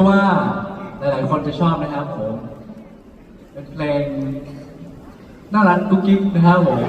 ราะว่าหลาย ๆ คนจะชอบนะครับผมเป็นเพลงน่ารักกุ๊กกิ๊กนะครับผม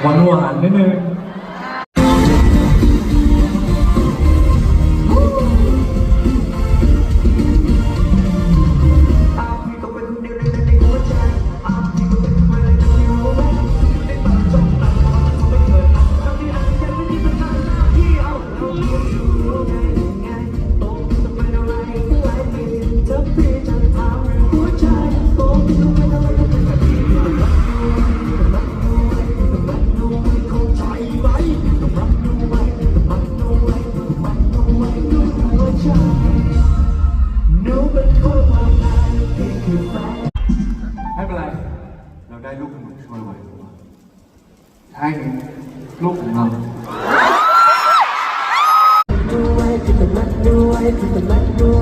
หวานหวานนิดนึง ไม่เป็นไร เราได้ลูกขนุ่มช่วยไว้ใช่ลูกของเราด้วยที่เป็นมัดด้วยที่เป็นมัดด้วย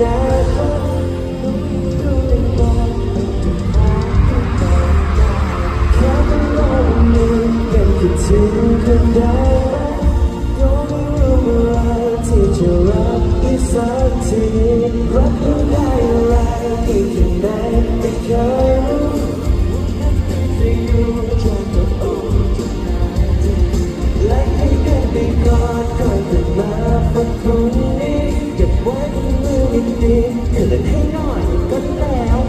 กันไม่รู้เมื่อไรที่จะรักอีกสักทีรักไม่ได้อะไรอีกแค่ไหนไม่เคยรู้จะอยู่จนต้องอุ่นจนนานทีและให้กันไปก่อนก่อนจะมาฝันคนนี้เก็บไว้ในมือนิดนิดคืนให้หน่อยก็แล้ว